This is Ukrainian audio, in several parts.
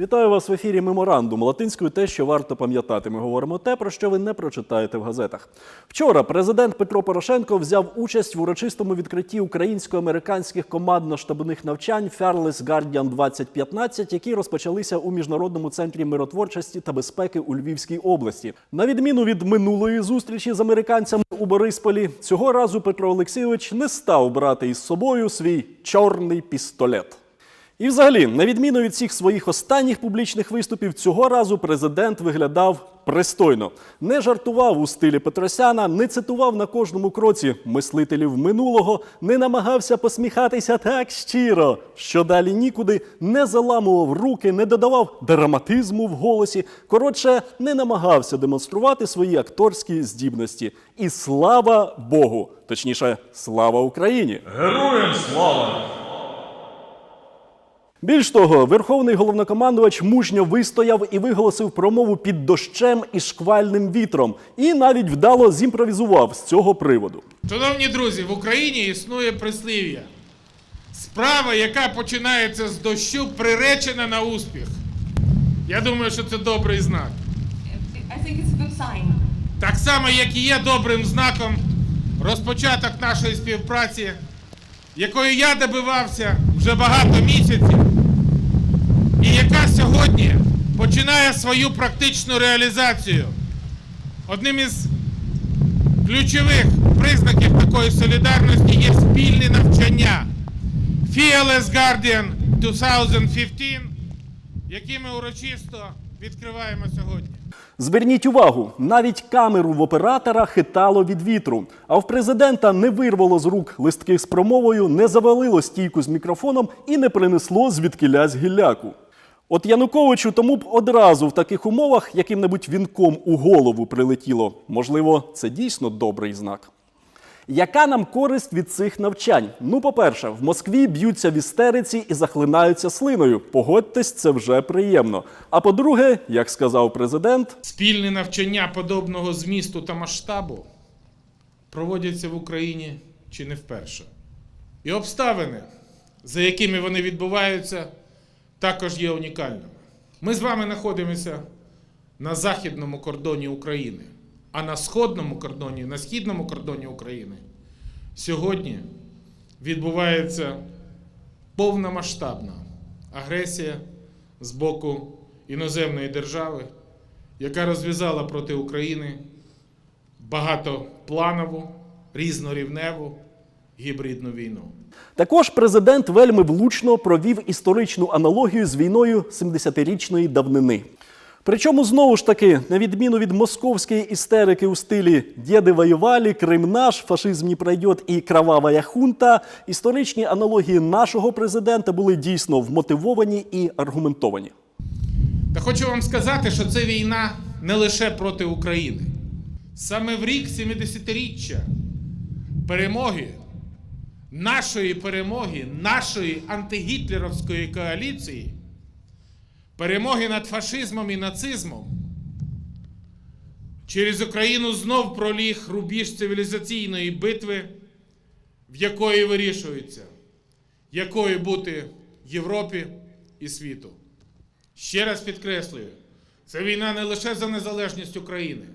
Вітаю вас в ефірі Меморандум. Латинською те, що варто пам'ятати. Ми говоримо те, про що ви не прочитаєте в газетах. Вчора президент Петро Порошенко взяв участь в урочистому відкритті українсько-американських командно-штабних навчань Fearless Guardian 2015, які розпочалися у міжнародному центрі миротворчості та безпеки у Львівській області. На відміну від минулої зустрічі з американцями у Борисполі, цього разу Петро Олексійович не став брати із собою свій чорний пістолет. І взагалі, на відміну від всіх своїх останніх публічних виступів, цього разу президент виглядав пристойно. Не жартував у стилі Петросяна, не цитував на кожному кроці мислителів минулого, не намагався посміхатися так щиро, що далі нікуди, не заламував руки, не додавав драматизму в голосі. Коротше, не намагався демонструвати свої акторські здібності. І слава Богу! Точніше, слава Україні! Героям слава! Більш того, верховний головнокомандувач мужньо вистояв і виголосив промову під дощем і шквальним вітром, і навіть вдало зімпровізував з цього приводу. Шановні друзі, в Україні існує прислів'я. Справа, яка починається з дощу, приречена на успіх. Я думаю, що це добрий знак. I think it's a good sign. Так само, як і є добрим знаком розпочаток нашої співпраці, якої я добивався вже багато місяців, яка сьогодні починає свою практичну реалізацію. Одним із ключових признаків такої солідарності є спільне навчання Fearless Guardian 2015, які ми урочисто відкриваємо сьогодні. Зверніть увагу, навіть камеру в оператора хитало від вітру, а в президента не вирвало з рук листки з промовою, не завалило стійку з мікрофоном і не принесло звідкилясь гілляку. От Януковичу тому б одразу в таких умовах яким-небудь вінком у голову прилетіло. Можливо, це дійсно добрий знак. Яка нам користь від цих навчань? Ну, по-перше, в Москві б'ються в істериці і захлинаються слиною. Погодьтесь, це вже приємно. А по-друге, як сказав президент, Спільне навчання подобного змісту та масштабу проводяться в Україні чи не вперше. І обставини, за якими вони відбуваються, також є унікальними. Ми з вами знаходимося на західному кордоні України, а на сходному кордоні, на східному кордоні України сьогодні відбувається повномасштабна агресія з боку іноземної держави, яка розв'язала проти України багатопланову, різнорівневу гібридну війну. також президент вельми влучно провів історичну аналогію з війною 70-річної давнини. Причому знову ж таки, на відміну від московської істерики у стилі «Дєди воювали, Крим наш, фашизм не пройдет і кровавая хунта, історичні аналогії нашого президента були дійсно вмотивовані і аргументовані. Та хочу вам сказати, що це війна не лише проти України. Саме в рік 70-річчя перемоги, нашої перемоги, нашої антигітлерівської коаліції, перемоги над фашизмом і нацизмом, через Україну знов проліг рубіж цивілізаційної битви, в якої вирішується, якою бути Європі і світу. Ще раз підкреслюю, це війна не лише за незалежність України,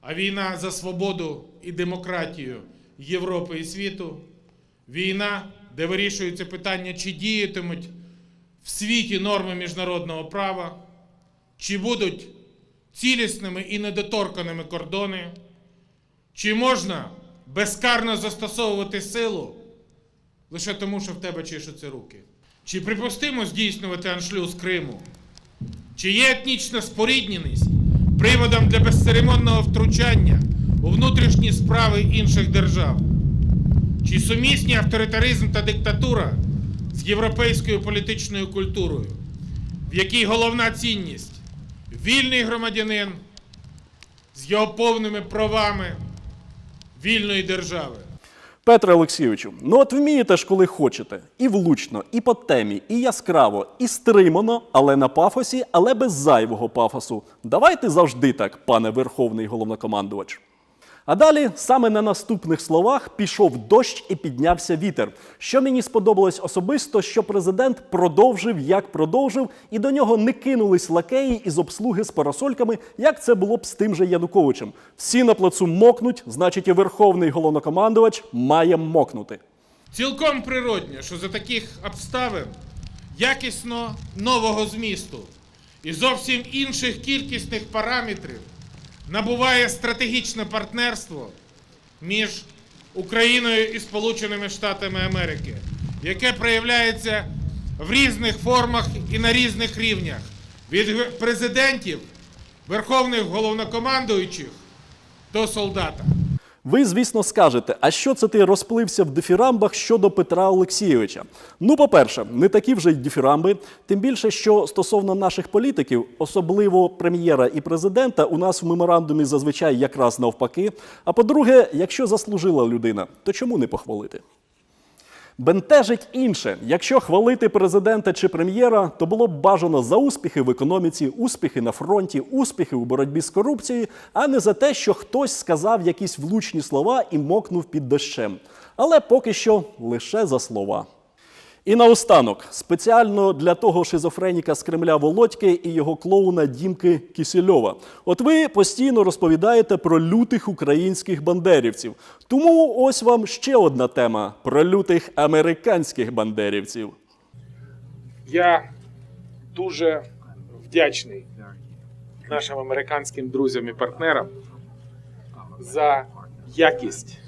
а війна за свободу і демократію Європи і світу. Війна, де вирішується питання, чи діятимуть в світі норми міжнародного права, чи будуть цілісними і недоторканими кордони, чи можна безкарно застосовувати силу лише тому, що в тебе чешуться руки. Чи припустимо здійснювати аншлюз Криму? Чи є етнічна спорідненість приводом для безцеремонного втручання у внутрішні справи інших держав? Чи сумісні авторитаризм та диктатура з європейською політичною культурою, в якій головна цінність вільний громадянин з його повними правами вільної держави? Петре Олексійовичу, ну от вмієте ж, коли хочете, і влучно, і по темі, і яскраво, і стримано, але на пафосі, але без зайвого пафосу. Давайте завжди так, пане Верховний головнокомандувач. А далі саме на наступних словах пішов дощ і піднявся вітер. Що мені сподобалось особисто, що президент продовжив, як продовжив, і до нього не кинулись лакеї із обслуги з парасольками, як це було б з тим же Януковичем. Всі на плацу мокнуть, значить, і верховний головнокомандувач має мокнути. Цілком природньо, що за таких обставин якісно нового змісту і зовсім інших кількісних параметрів набуває стратегічне партнерство між Україною і Сполученими Штатами Америки, яке проявляється в різних формах і на різних рівнях від президентів, верховних головнокомандуючих до солдата. Ви, звісно, скажете, а що це ти розплився в дифірамбах щодо Петра Олексійовича? Ну, по-перше, не такі вже й дифірамби, тим більше, що стосовно наших політиків, особливо прем'єра і президента, у нас в меморандумі зазвичай якраз навпаки. А по-друге, якщо заслужила людина, то чому не похвалити? Бентежить інше. Якщо хвалити президента чи прем'єра, то було б бажано за успіхи в економіці, успіхи на фронті, успіхи у боротьбі з корупцією, а не за те, що хтось сказав якісь влучні слова і мокнув під дощем. Але поки що лише за слова. І наостанок, спеціально для того шизофреніка з Кремля Володьки і його клоуна Дімки Кісельова. От ви постійно розповідаєте про лютих українських бандерівців. Тому ось вам ще одна тема про лютих американських бандерівців. Я дуже вдячний нашим американським друзям і партнерам за якість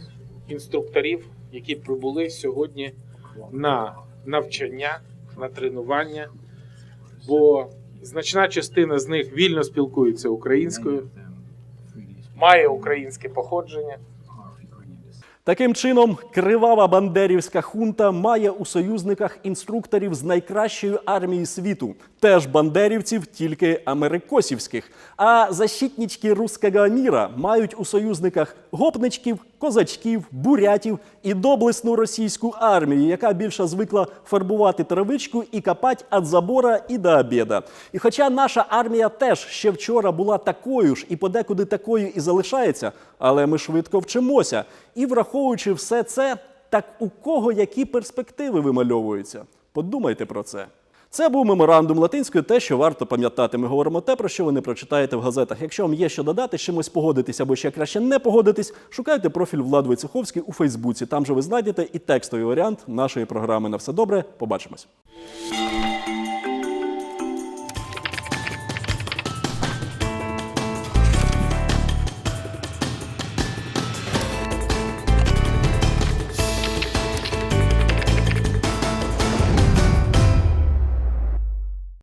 інструкторів, які прибули сьогодні на навчання, на тренування, бо значна частина з них вільно спілкується українською, має українське походження. Таким чином, кривава бандерівська хунта має у союзниках інструкторів з найкращої армії світу, теж бандерівців, тільки америкосівських. А защитнички руського міра мають у союзниках гопничків, козачків, бурятів і доблесну російську армію, яка більше звикла фарбувати травичку і копать від забора і до обіда. І хоча наша армія теж ще вчора була такою ж і подекуди такою і залишається, але ми швидко вчимося. І враховуючи все це, так у кого які перспективи вимальовуються? Подумайте про це. Це був меморандум латинською, те, що варто пам'ятати. Ми говоримо те, про що ви не прочитаєте в газетах. Якщо вам є що додати, з чимось погодитись або ще краще не погодитись, шукайте профіль Влад Войцеховський у Фейсбуці. Там же ви знайдете і текстовий варіант нашої програми. На все добре. Побачимось.